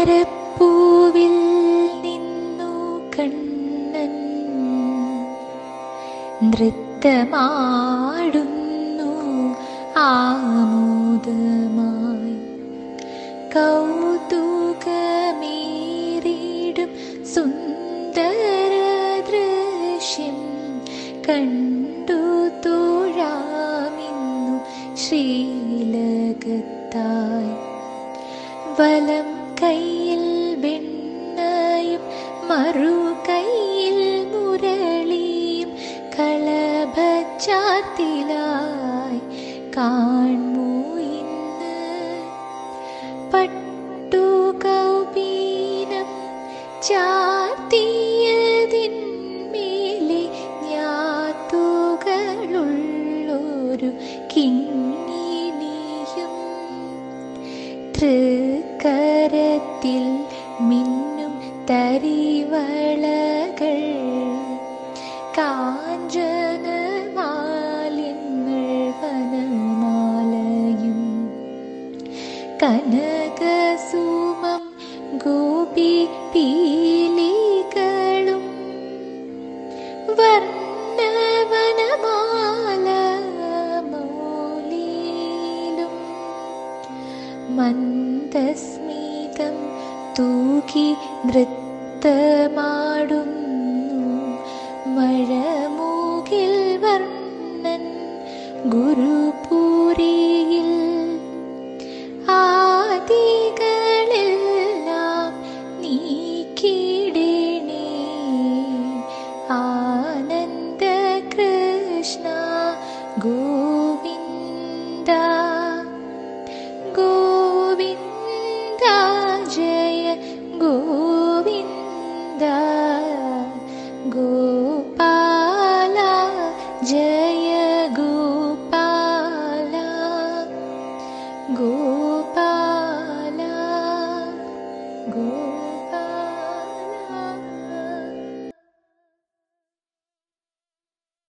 താമരപ്പൂവിൽ നിന്നു കണ്ണൻ നൃത്തമാടുന്നു ആമോദമായി. കൗതുകമേറിടും സുന്ദര ദൃശ്യം കണ്ടു തോഴാമിന്നു ശ്രീലകത്തായി. വലം കയ്യിൽ വെണ്ണയും മറു കയ്യിൽ മുരളിയും കളഭച്ചാത്തിലായി കാൺമൂ ഇന്ന്? പട്ടു കൗപീനം ചാർത്തിയതിന്മേലെ ഞാത്തുകളുള്ളൊരു കിങ്ങിണിയും തൃക്കരത്തിൽ മിന്നും തരിവളകൾ കാഞ്ചന മാലിങ്ങൾ വനമാലയും കനകസുമം ഗോപി പീലികളും വർണവനമാല മന്ദസ്മിതം തൂകി നൃത്തമാടുന്നു. മഴമൂകിൽ വർണൻ ഗുരുപൂരിയിൽ. ആദികളെല്ലാം നീക്കിടണേ. ആനന്ദ കൃഷ്ണ ഗോവിന്ദ 고민다. 고